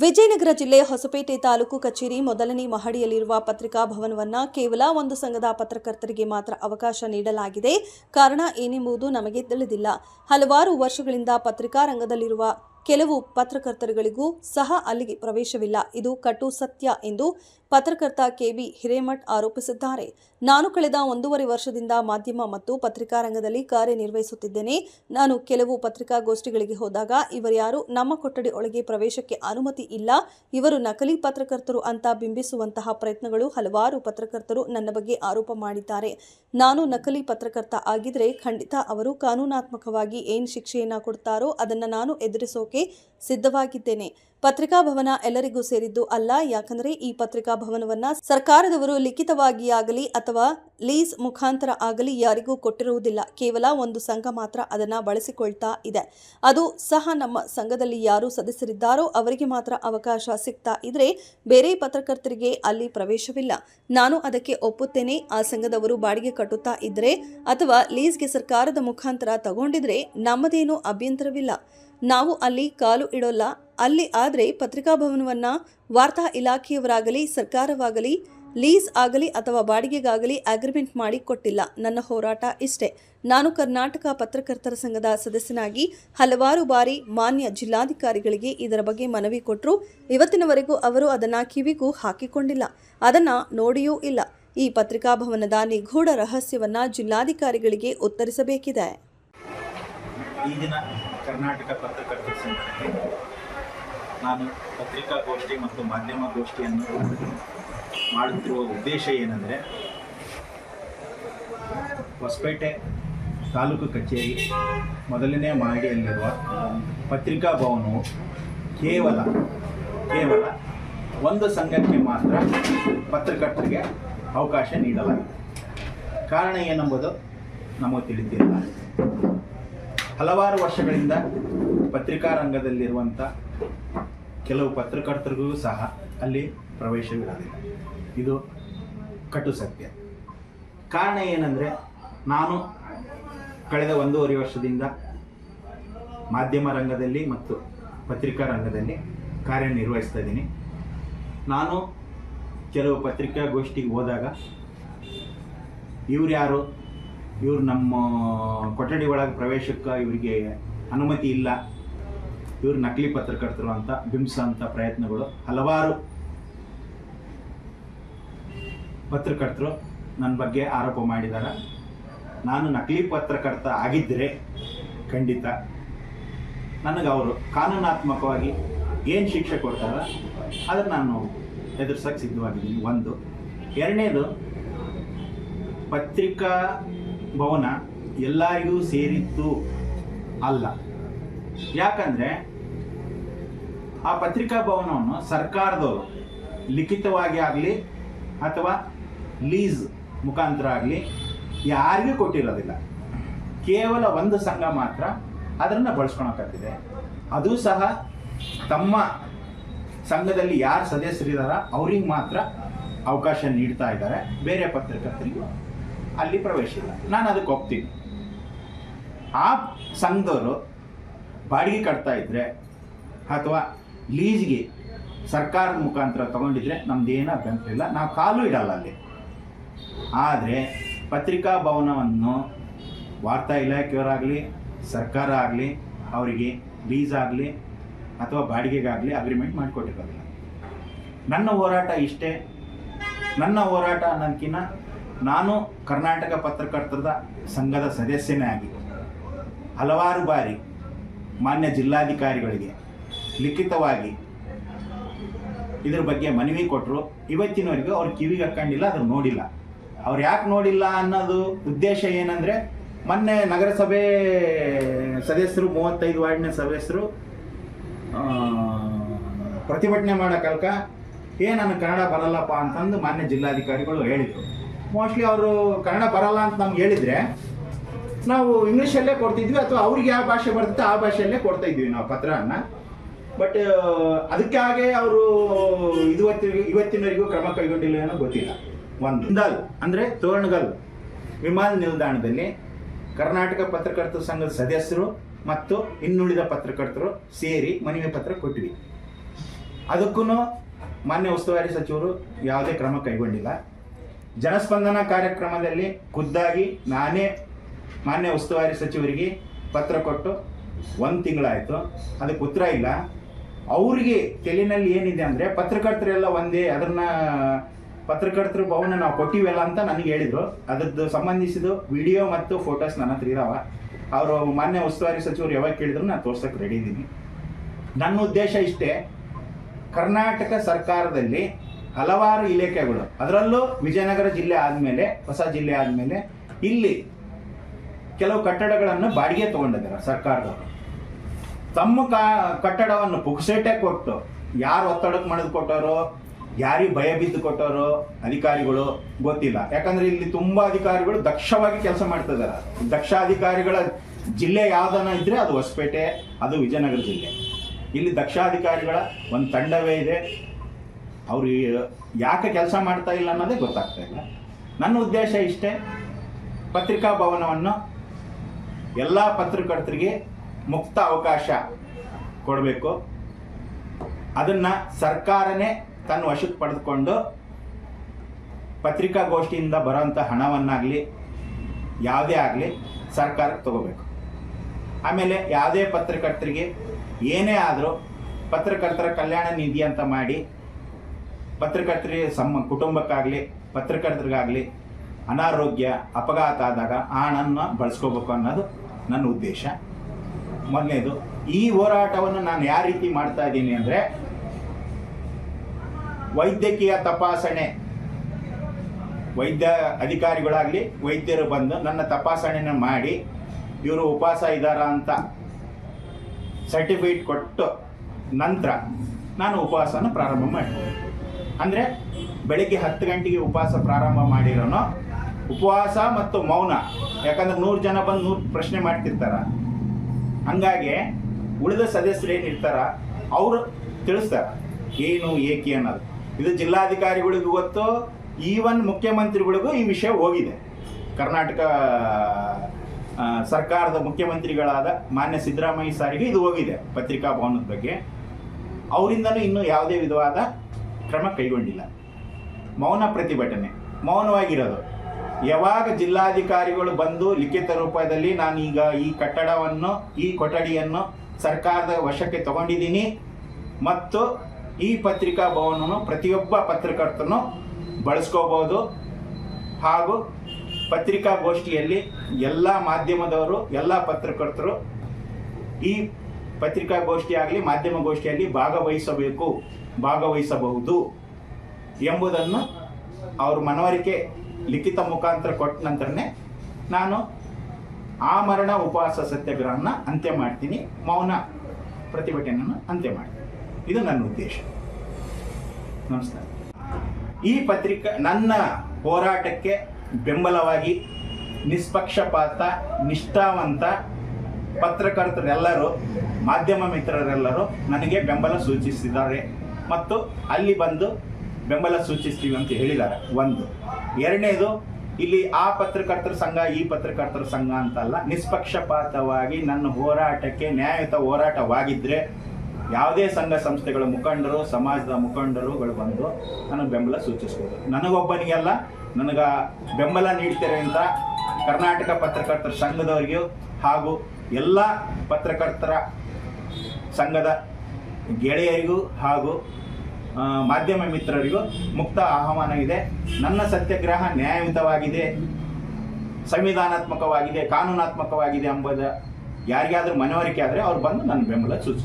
ವಿಜಯನಗರ ಜಿಲ್ಲೆ ಹೊಸಪೇಟೆ ತಾಲೂಕು ಕಚೇರಿ ಮೊದಲನೇ ಮಹಡಿಯಲ್ಲಿರುವ ಪತ್ರಿಕಾ ಭವನವನ್ನ ಕೇವಲ ಒಂದು ಸಂಘದ ಪತ್ರಕರ್ತರಿಗೆ ಮಾತ್ರ ಅವಕಾಶ ನೀಡಲಾಗಿದೆ. ಕಾರಣ ಏನೆಂಬುದು ನಮಗೆ ತಿಳಿದಿಲ್ಲ. ಹಲವಾರು ವರ್ಷಗಳಿಂದ ಪತ್ರಿಕಾ ರಂಗದಲ್ಲಿರುವ ಕೆಲವು ಪತ್ರಕರ್ತರುಗಳಿಗೂ ಸಹ ಅಲ್ಲಿಗೆ ಪ್ರವೇಶವಿಲ್ಲ. ಇದು ಕಟು ಸತ್ಯ ಎಂದು ಪತ್ರಕರ್ತ ಕೆಬಿ ಹಿರೇಮಠ್ ಆರೋಪಿಸಿದ್ದಾರೆ. ನಾನು ಕಳೆದ ಒಂದೂವರೆ ವರ್ಷದಿಂದ ಮಾಧ್ಯಮ ಮತ್ತು ಪತ್ರಿಕಾ ರಂಗದಲ್ಲಿ ಕಾರ್ಯನಿರ್ವಹಿಸುತ್ತಿದ್ದೇನೆ. ನಾನು ಕೆಲವು ಪತ್ರಿಕಾಗೋಷ್ಠಿಗಳಿಗೆ ಹೋದಾಗ ಇವರ್ಯಾರು ನಮ್ಮ ಕೊಠಡಿ ಒಳಗೆ ಪ್ರವೇಶಕ್ಕೆ ಅನುಮತಿ ಇಲ್ಲ. ಇವರು ನಕಲಿ ಪತ್ರಕರ್ತರು ಅಂತ ಬಿಂಬಿಸುವಂತಹ ಪ್ರಯತ್ನಗಳು ಹಲವಾರು ಪತ್ರಕರ್ತರು ನನ್ನ ಬಗ್ಗೆ ಆರೋಪ ಮಾಡಿದ್ದಾರೆ. ನಾನು ನಕಲಿ ಪತ್ರಕರ್ತ ಆಗಿದ್ರೆ ಖಂಡಿತ ಅವರು ಕಾನೂನಾತ್ಮಕವಾಗಿ ಏನು ಶಿಕ್ಷೆಯನ್ನ ಕೊಡ್ತಾರೋ ಅದನ್ನು ನಾನು ಎದುರಿಸೋಕೆ ಸಿದ್ಧವಾಗಿದ್ದೇನೆ. ಪತ್ರಿಕಾ ಭವನ ಎಲ್ಲರಿಗೂ ಸೇರಿದ್ದು ಅಲ್ಲ. ಯಾಕಂದರೆ ಈ ಪತ್ರಿಕಾ ಭವನವನ್ನ ಸರ್ಕಾರದವರು ಲಿಖಿತವಾಗಿ ಆಗಲಿ ಅಥವಾ ಲೀಸ್ ಮುಖಾಂತರ ಆಗಲಿ ಯಾರಿಗೂ ಕೊಟ್ಟಿರುವುದಿಲ್ಲ. ಕೇವಲ ಒಂದು ಸಂಘ ಮಾತ್ರ ಅದನ್ನ ಬಳಸಿಕೊಳ್ತಾ ಇದೆ. ಅದು ಸಹ ನಮ್ಮ ಸಂಘದಲ್ಲಿ ಯಾರು ಸದಸ್ಯರಿದ್ದಾರೋ ಅವರಿಗೆ ಮಾತ್ರ ಅವಕಾಶ ಸಿಗ್ತಾ ಇದ್ರೆ ಬೇರೆ ಪತ್ರಕರ್ತರಿಗೆ ಅಲ್ಲಿ ಪ್ರವೇಶವಿಲ್ಲ. ನಾನು ಅದಕ್ಕೆ ಒಪ್ಪುತ್ತೇನೆ. ಆ ಸಂಘದವರು ಬಾಡಿಗೆ ಕಟ್ಟುತ್ತಾ ಇದ್ರೆ ಅಥವಾ ಲೀಸ್ಗೆ ಸರ್ಕಾರದ ಮುಖಾಂತರ ತಗೊಂಡಿದ್ರೆ ನಮ್ಮದೇನು ಅಭ್ಯಂತರವಿಲ್ಲ. ನಾವು ಅಲ್ಲಿ ಕಾಲು ಇಡೋಲ್ಲ. ಅಲ್ಲಿ ಆದರೆ ಪತ್ರಿಕಾ ಭವನವನ್ನ ವಾರ್ತಾ ಇಲಾಖೆಯವರಾಗಲಿ, ಸರ್ಕಾರವಾಗಲಿ, ಲೀಸ್ ಆಗಲಿ ಅಥವಾ ಬಾಡಿಗೆಗಾಗಲಿ ಅಗ್ರಿಮೆಂಟ್ ಮಾಡಿ ಕೊಟ್ಟಿಲ್ಲ. ನನ್ನ ಹೋರಾಟ ಇಷ್ಟೇ. ನಾನು ಕರ್ನಾಟಕ ಪತ್ರಕರ್ತರ ಸಂಘದ ಸದಸ್ಯನಾಗಿ ಹಲವಾರು ಬಾರಿ ಮಾನ್ಯ ಜಿಲ್ಲಾಧಿಕಾರಿಗಳಿಗೆ ಇದರ ಬಗ್ಗೆ ಮನವಿ ಕೊಟ್ಟರು ಇವತ್ತಿನವರೆಗೂ ಅವರು ಅದನ್ನು ಕಿವಿಗೂ ಹಾಕಿಕೊಂಡಿಲ್ಲ. ಅದನ್ನು ನೋಡಿಯೂ ಇಲ್ಲ. ಈ ಪತ್ರಿಕಾ ಭವನದ ನಿಗೂಢ ರಹಸ್ಯವನ್ನು ಜಿಲ್ಲಾಧಿಕಾರಿಗಳಿಗೆ ಉತ್ತರಿಸಬೇಕಿದೆ. ನಾನು ಪತ್ರಿಕಾಗೋಷ್ಠಿ ಮತ್ತು ಮಾಧ್ಯಮಗೋಷ್ಠಿಯನ್ನು ಮಾಡುತ್ತಿರುವ ಉದ್ದೇಶ ಏನೆಂದರೆ, ಹೊಸಪೇಟೆ ತಾಲೂಕು ಕಚೇರಿ ಮೊದಲನೇ ಮಹಡಿಯಲ್ಲಿರುವ ಪತ್ರಿಕಾ ಭವನವು ಕೇವಲ ಕೇವಲ ಒಂದು ಸಂಘಕ್ಕೆ ಮಾತ್ರ ಪತ್ರಕರ್ತರಿಗೆ ಅವಕಾಶ ನೀಡಲಾಗಿದೆ. ಕಾರಣ ಏನೆಂಬುದು ನಮಗೆ ತಿಳಿದಿಲ್ಲ. ಹಲವಾರು ವರ್ಷಗಳಿಂದ ಪತ್ರಿಕಾ ರಂಗದಲ್ಲಿರುವಂಥ ಕೆಲವು ಪತ್ರಕರ್ತರಿಗೂ ಸಹ ಅಲ್ಲಿ ಪ್ರವೇಶವಿರಲಿಲ್ಲ. ಇದು ಕಟು ಸತ್ಯ. ಕಾರಣ ಏನಂದರೆ, ನಾನು ಕಳೆದ ಒಂದೂವರೆ ವರ್ಷದಿಂದ ಮಾಧ್ಯಮ ರಂಗದಲ್ಲಿ ಮತ್ತು ಪತ್ರಿಕಾ ರಂಗದಲ್ಲಿ ಕಾರ್ಯನಿರ್ವಹಿಸ್ತಾ ಇದ್ದೀನಿ. ನಾನು ಕೆಲವು ಪತ್ರಿಕಾಗೋಷ್ಠಿಗೆ ಹೋದಾಗ ಇವ್ರು ಯಾರು? ಇವ್ರು ನಮ್ಮ ಕೊಠಡಿ ಒಳಗೆ ಪ್ರವೇಶಕ್ಕೆ ಇವರಿಗೆ ಅನುಮತಿ ಇಲ್ಲ. ಇವ್ರು ನಕಲಿ ಪತ್ರಕರ್ತರು ಅಂತ ಬಿಂಬಿಸೋಂಥ ಪ್ರಯತ್ನಗಳು ಹಲವಾರು ಪತ್ರಕರ್ತರು ನನ್ನ ಬಗ್ಗೆ ಆರೋಪ ಮಾಡಿದ್ದಾರೆ ನಾನು ನಕಲಿ ಪತ್ರಕರ್ತ ಆಗಿದ್ದರೆ ಖಂಡಿತ ನನಗೆ ಅವರು ಕಾನೂನಾತ್ಮಕವಾಗಿ ಏನು ಶಿಕ್ಷೆ ಕೊಡ್ತಾರೋ ಅದನ್ನು ನಾನು ಎದುರ್ಸಕ್ಕೆ ಸಿದ್ಧವಾಗಿದ್ದೀನಿ. ಒಂದು. ಎರಡನೇದು, ಪತ್ರಿಕಾ ಭವನ ಎಲ್ಲರಿಗೂ ಸೇರಿತ್ತು ಅಲ್ಲ. ಯಾಕಂದರೆ ಆ ಪತ್ರಿಕಾ ಭವನವನ್ನು ಸರ್ಕಾರದವರು ಲಿಖಿತವಾಗಿ ಆಗಲಿ ಅಥವಾ ಲೀಸ್ ಮುಖಾಂತರ ಆಗಲಿ ಯಾರಿಗೂ ಕೊಟ್ಟಿರೋದಿಲ್ಲ. ಕೇವಲ ಒಂದು ಸಂಘ ಮಾತ್ರ ಅದನ್ನು ಬಳಸ್ಕೊಳಕತ್ತಿದೆ. ಅದು ಸಹ ತಮ್ಮ ಸಂಘದಲ್ಲಿ ಯಾರು ಸದಸ್ಯರಿದಾರ ಅವ್ರಿಗೆ ಮಾತ್ರ ಅವಕಾಶ ನೀಡ್ತಾ ಇದ್ದಾರೆ ಬೇರೆ ಪತ್ರಕರ್ತರಿಗೆ ಅಲ್ಲಿ ಪ್ರವೇಶ ಇಲ್ಲ. ನಾನು ಅದಕ್ಕೆ ಒಪ್ತೀನಿ. ಆ ಸಂಘದವರು ಬಾಡಿಗೆ ಕಟ್ತಾ ಇದ್ರೆ ಅಥವಾ ಲೀಸ್ಗೆ ಸರ್ಕಾರದ ಮುಖಾಂತರ ತಗೊಂಡಿದ್ರೆ ನಮ್ದು ಅಭ್ಯಂತರ ಇಲ್ಲ. ನಾವು ಕಾಲು ಇಡಲ್ಲ ಅಲ್ಲಿ. ಆದರೆ ಪತ್ರಿಕಾ ಭವನವನ್ನು ವಾರ್ತಾ ಇಲಾಖೆಯವರಾಗಲಿ, ಸರ್ಕಾರ ಆಗಲಿ, ಅವರಿಗೆ ಲೀಸ್ ಆಗಲಿ ಅಥವಾ ಬಾಡಿಗೆಗಾಗಲಿ ಅಗ್ರಿಮೆಂಟ್ ಮಾಡಿಕೊಟ್ಟಿರೋದಿಲ್ಲ. ನನ್ನ ಹೋರಾಟ ಇಷ್ಟೇ. ನನ್ನ ಹೋರಾಟ ಅನ್ನೋದಕ್ಕಿಂತ ನಾನು ಕರ್ನಾಟಕ ಪತ್ರಕರ್ತರದ ಸಂಘದ ಸದಸ್ಯನೇ ಆಗಿ ಹಲವಾರು ಬಾರಿ ಮಾನ್ಯ ಜಿಲ್ಲಾಧಿಕಾರಿಗಳಿಗೆ ಲಿಖಿತವಾಗಿ ಇದ್ರ ಬಗ್ಗೆ ಮನವಿ ಕೊಟ್ಟರು ಇವತ್ತಿನವರೆಗೂ ಅವ್ರು ಕಿವಿಗೆ ಹಾಕೊಂಡಿಲ್ಲ ಅದನ್ನು ನೋಡಿಲ್ಲ. ಅವ್ರು ಯಾಕೆ ನೋಡಿಲ್ಲ ಅನ್ನೋದು ಉದ್ದೇಶ ಏನಂದರೆ, ಮೊನ್ನೆ ನಗರಸಭೆ ಸದಸ್ಯರು, ಮೂವತ್ತೈದು ವಾರ್ಡ್ನ ಸದಸ್ಯರು ಪ್ರತಿಭಟನೆ ಮಾಡೋ ಕಲ್ಕ ಏ ನನಗೆ ಕನ್ನಡ ಬರಲ್ಲಪ್ಪ ಅಂತಂದು ಮಾನ್ಯ ಜಿಲ್ಲಾಧಿಕಾರಿಗಳು ಹೇಳಿದರು. ಮೋಸ್ಟ್ಲಿ ಅವರು ಕನ್ನಡ ಬರಲ್ಲ ಅಂತ ನಮ್ಗೆ ಹೇಳಿದರೆ ನಾವು ಇಂಗ್ಲೀಷಲ್ಲೇ ಕೊಡ್ತಿದ್ವಿ ಅಥವಾ ಅವ್ರಿಗೆ ಯಾವ ಭಾಷೆ ಬರ್ತೈತೆ ಆ ಭಾಷೆಯಲ್ಲೇ ಕೊಡ್ತಾ ಇದ್ವಿ ನಾವು ಪತ್ರನ. ಬಟ್ ಅದಕ್ಕಾಗೆ ಅವರು ಇವತ್ತಿ ಇವತ್ತಿನವರೆಗೂ ಕ್ರಮ ಕೈಗೊಂಡಿಲ್ಲ ಏನೋ ಗೊತ್ತಿಲ್ಲ. ಒಂದು ಗಲ್ ಅಂದರೆ ತೋರಣಗಲ್, ವಿಮಾನ ನಿಲ್ದಾಣದಲ್ಲಿ ಕರ್ನಾಟಕ ಪತ್ರಕರ್ತರ ಸಂಘದ ಸದಸ್ಯರು ಮತ್ತು ಇನ್ನುಳಿದ ಪತ್ರಕರ್ತರು ಸೇರಿ ಮನವಿ ಪತ್ರ ಕೊಟ್ಟಿವಿ ಅದಕ್ಕೂ ಮಾನ್ಯ ಉಸ್ತುವಾರಿ ಸಚಿವರು ಯಾವುದೇ ಕ್ರಮ ಕೈಗೊಂಡಿಲ್ಲ. ಜನಸ್ಪಂದನ ಕಾರ್ಯಕ್ರಮದಲ್ಲಿ ಖುದ್ದಾಗಿ ನಾನೇ ಮಾನ್ಯ ಉಸ್ತುವಾರಿ ಸಚಿವರಿಗೆ ಪತ್ರ ಕೊಟ್ಟು ಒಂದು ತಿಂಗಳಾಯಿತು. ಅದಕ್ಕೆ ಉತ್ತರ ಇಲ್ಲ. ಅವರಿಗೆ ತೆಲಿನಲ್ಲಿ ಏನಿದೆ ಅಂದರೆ ಪತ್ರಕರ್ತರೆಲ್ಲ ಒಂದೇ ಅದನ್ನ ಪತ್ರಕರ್ತರ ಭವನ ನಾವು ಕೊಟ್ಟಿವೆಲ್ಲ ಅಂತ ನನಗೆ ಹೇಳಿದರು. ಅದರದ್ದು ಸಂಬಂಧಿಸಿದ ವಿಡಿಯೋ ಮತ್ತು ಫೋಟೋಸ್ ನನ್ನ ಹತ್ರ ಇದಾವೆ. ಅವರು ಮಾನ್ಯ ಉಸ್ತುವಾರಿ ಸಚಿವರು ಯಾವಾಗ ಕೇಳಿದ್ರು ನಾನು ತೋರ್ಸಕ್ಕೆ ರೆಡಿ ಇದ್ದೀನಿ ನನ್ನ ಉದ್ದೇಶ ಇಷ್ಟೇ, ಕರ್ನಾಟಕ ಸರ್ಕಾರದಲ್ಲಿ ಹಲವಾರು ಇಲಾಖೆಗಳು, ಅದರಲ್ಲೂ ವಿಜಯನಗರ ಜಿಲ್ಲೆ ಆದಮೇಲೆ, ಹೊಸ ಜಿಲ್ಲೆ ಆದಮೇಲೆ, ಇಲ್ಲಿ ಕೆಲವು ಕಟ್ಟಡಗಳನ್ನು ಬಾಡಿಗೆ ತಗೊಂಡಿದ್ದಾರೆ ಸರ್ಕಾರದವರು. ತಮ್ಮ ಕಟ್ಟಡವನ್ನು ಪುಕ್ಸೇಟೆ ಕೊಟ್ಟು ಯಾರು ಒತ್ತಡಕ್ಕೆ ಮಣದು ಕೊಟ್ಟರೋ, ಯಾರಿಗೆ ಭಯ ಬಿದ್ದು ಕೊಟ್ಟರೋ ಅಧಿಕಾರಿಗಳು ಗೊತ್ತಿಲ್ಲ. ಯಾಕಂದ್ರೆ ಇಲ್ಲಿ ತುಂಬಾ ಅಧಿಕಾರಿಗಳು ದಕ್ಷವಾಗಿ ಕೆಲಸ ಮಾಡ್ತಿದ್ದಾರೆ ದಕ್ಷ ಅಧಿಕಾರಿಗಳ ಜಿಲ್ಲೆ ಯಾವ್ದನ ಇದ್ರೆ ಅದು ಹೊಸಪೇಟೆ, ಅದು ವಿಜಯನಗರ ಜಿಲ್ಲೆ. ಇಲ್ಲಿ ದಕ್ಷಾಧಿಕಾರಿಗಳ ಒಂದು ತಂಡವೇ ಇದೆ. ಅವರು ಯಾಕೆ ಕೆಲಸ ಮಾಡ್ತಾ ಇಲ್ಲ ಅನ್ನೋದೇ ಗೊತ್ತಾಗ್ತಾ ಇಲ್ಲ. ನನ್ನ ಉದ್ದೇಶ ಇಷ್ಟೇ. ಪತ್ರಿಕಾ ಭವನವನ್ನು ಎಲ್ಲ ಪತ್ರಕರ್ತರಿಗೆ ಮುಕ್ತ ಅವಕಾಶ ಕೊಡಬೇಕು. ಅದನ್ನು ಸರ್ಕಾರನೇ ತನ್ನ ವಶಕ್ಕೆ ಪಡೆದುಕೊಂಡು ಪತ್ರಿಕಾಗೋಷ್ಠಿಯಿಂದ ಬರೋಂಥ ಹಣವನ್ನಾಗಲಿ, ಯಾವುದೇ ಆಗಲಿ ಸರ್ಕಾರ ತಗೋಬೇಕು. ಆಮೇಲೆ ಯಾವುದೇ ಪತ್ರಕರ್ತರಿಗೆ ಏನೇ ಆದರೂ ಪತ್ರಕರ್ತರ ಕಲ್ಯಾಣ ನಿಧಿ ಅಂತ ಮಾಡಿ, ಪತ್ರಕರ್ತರಿಗೆ ಸಮ, ಕುಟುಂಬಕ್ಕಾಗಲಿ, ಪತ್ರಕರ್ತರಿಗಾಗಲಿ ಅನಾರೋಗ್ಯ, ಅಪಘಾತ ಆದಾಗ ಆ ಹಣನ ಬಳಸ್ಕೋಬೇಕು ಅನ್ನೋದು ನನ್ನ ಉದ್ದೇಶ. ಮೊದಲನೇದು, ಈ ಹೋರಾಟವನ್ನು ನಾನು ಯಾವ ರೀತಿ ಮಾಡ್ತಾ ಇದ್ದೀನಿ ಅಂದರೆ, ವೈದ್ಯಕೀಯ ತಪಾಸಣೆ. ವೈದ್ಯ ಅಧಿಕಾರಿಗಳಾಗಲಿ, ವೈದ್ಯರು ಬಂದು ನನ್ನ ತಪಾಸಣೆನ ಮಾಡಿ, ಇವರು ಉಪವಾಸ ಇದ್ದಾರ ಅಂತ ಸರ್ಟಿಫಿಕೇಟ್ ಕೊಟ್ಟು ನಂತರ ನಾನು ಉಪವಾಸನ ಪ್ರಾರಂಭ ಮಾಡಿದೆ ಅಂದರೆ, ಬೆಳಿಗ್ಗೆ ಹತ್ತು ಗಂಟೆಗೆ ಉಪವಾಸ ಪ್ರಾರಂಭ ಮಾಡಿರೋನು ಉಪವಾಸ ಮತ್ತು ಮೌನ. ಯಾಕಂದ್ರೆ ನೂರು ಜನ ಬಂದು ನೂರು ಪ್ರಶ್ನೆ ಮಾಡ್ತಿರ್ತಾರ. ಹಂಗಾಗಿ ಉಳಿದ ಸದಸ್ಯರು ಏನಿರ್ತಾರ ಅವರು ತಿಳಿಸ್ತಾರ. ಏನು, ಏಕೆ ಅನ್ನೋದು. ಇದು ಜಿಲ್ಲಾಧಿಕಾರಿಗಳಿಗೂ ಗೊತ್ತು, ಈವನ್ ಮುಖ್ಯಮಂತ್ರಿಗಳಿಗೂ ಈ ವಿಷಯ ಹೋಗಿದೆ. ಕರ್ನಾಟಕ ಸರ್ಕಾರದ ಮುಖ್ಯಮಂತ್ರಿಗಳಾದ ಮಾನ್ಯ ಸಿದ್ದರಾಮಯ್ಯ ಸಾರಿಗೆ ಇದು ಹೋಗಿದೆ ಪತ್ರಿಕಾ ಭವನದ ಬಗ್ಗೆ. ಅವರಿಂದನೂ ಇನ್ನೂ ಯಾವುದೇ ವಿಧವಾದ ಕ್ರಮ ಕೈಗೊಂಡಿಲ್ಲ. ಮೌನ ಪ್ರತಿಭಟನೆ. ಮೌನವಾಗಿರೋದು. ಯಾವಾಗ ಜಿಲ್ಲಾಧಿಕಾರಿಗಳು ಬಂದು ಲಿಖಿತ ರೂಪದಲ್ಲಿ ನಾನು ಈಗ ಈ ಕಟ್ಟಡವನ್ನು, ಈ ಕೊಠಡಿಯನ್ನು ಸರ್ಕಾರದ ವಶಕ್ಕೆ ತಗೊಂಡಿದ್ದೀನಿ. ಮತ್ತು ಈ ಪತ್ರಿಕಾ ಭವನವನ್ನು ಪ್ರತಿಯೊಬ್ಬ ಪತ್ರಕರ್ತನು ಬಳಸ್ಕೋಬಹುದು. ಹಾಗೂ ಪತ್ರಿಕಾಗೋಷ್ಠಿಯಲ್ಲಿ ಎಲ್ಲ ಮಾಧ್ಯಮದವರು, ಎಲ್ಲ ಪತ್ರಕರ್ತರು ಈ ಪತ್ರಿಕಾಗೋಷ್ಠಿ ಆಗಲಿ ಮಾಧ್ಯಮಗೋಷ್ಠಿಯಲ್ಲಿ ಭಾಗವಹಿಸಬೇಕು, ಭಾಗವಹಿಸಬಹುದು ಎಂಬುದನ್ನು ಅವರು ಮನವರಿಕೆ ಲಿಖಿತ ಮುಖಾಂತರ ಕೊಟ್ಟ ನಂತರನೇ ನಾನು ಆ ಮರಣ ಉಪವಾಸ ಸತ್ಯಾಗ್ರಹನ ಅಂತ್ಯ ಮಾಡ್ತೀನಿ, ಮೌನ ಪ್ರತಿಭಟನೆಯನ್ನು ಅಂತ್ಯ ಮಾಡ್ತೀನಿ. ಇದು ನನ್ನ ಉದ್ದೇಶ. ನಮಸ್ಕಾರ. ಈ ಪತ್ರಿಕಾ, ನನ್ನ ಹೋರಾಟಕ್ಕೆ ಬೆಂಬಲವಾಗಿ, ನಿಷ್ಪಕ್ಷಪಾತ, ನಿಷ್ಠಾವಂತ ಪತ್ರಕರ್ತರೆಲ್ಲರೂ, ಮಾಧ್ಯಮ ಮಿತ್ರರೆಲ್ಲರೂ ನನಗೆ ಬೆಂಬಲ ಸೂಚಿಸಿದ್ದಾರೆ. ಮತ್ತು ಅಲ್ಲಿ ಬಂದು ಬೆಂಬಲ ಸೂಚಿಸ್ತೀವಿ ಅಂತ ಹೇಳಿದ್ದಾರೆ ಒಂದು. ಎರಡನೇದು, ಇಲ್ಲಿ ಆ ಪತ್ರಕರ್ತರ ಸಂಘ, ಈ ಪತ್ರಕರ್ತರ ಸಂಘ ಅಂತಲ್ಲ, ನಿಷ್ಪಕ್ಷಪಾತವಾಗಿ ನನ್ನ ಹೋರಾಟಕ್ಕೆ ನ್ಯಾಯಯುತ ಹೋರಾಟವಾಗಿದ್ದರೆ ಯಾವುದೇ ಸಂಘ ಸಂಸ್ಥೆಗಳ ಮುಖಂಡರು, ಸಮಾಜದ ಮುಖಂಡರುಗಳು ಬಂದು ನನಗೆ ಬೆಂಬಲ ಸೂಚಿಸ್ಬೋದು. ನನಗೊಬ್ಬನಿಗೆಲ್ಲ, ನನಗೆ ಬೆಂಬಲ ನೀಡ್ತಾರೆ ಅಂತ ಕರ್ನಾಟಕ ಪತ್ರಕರ್ತರ ಸಂಘದವರಿಗೂ ಹಾಗೂ ಎಲ್ಲ ಪತ್ರಕರ್ತರ ಸಂಘದ ಗೆಳೆಯರಿಗೂ ಹಾಗೂ ಮಾಧ್ಯಮ ಮಿತ್ರರಿಗೂ ಮುಕ್ತ ಆಹ್ವಾನ ಇದೆ. ನನ್ನ ಸತ್ಯಾಗ್ರಹ ನ್ಯಾಯಯುತವಾಗಿದೆ, ಸಂವಿಧಾನಾತ್ಮಕವಾಗಿದೆ, ಕಾನೂನಾತ್ಮಕವಾಗಿದೆ ಎಂಬುದ ಯಾರಿಗಾದರೂ ಮನವರಿಕೆ ಆದರೆ ಅವ್ರು ಬಂದು ನನ್ನ ಬೆಂಬಲ ಸೂಚಿಸ್ತಾರೆ.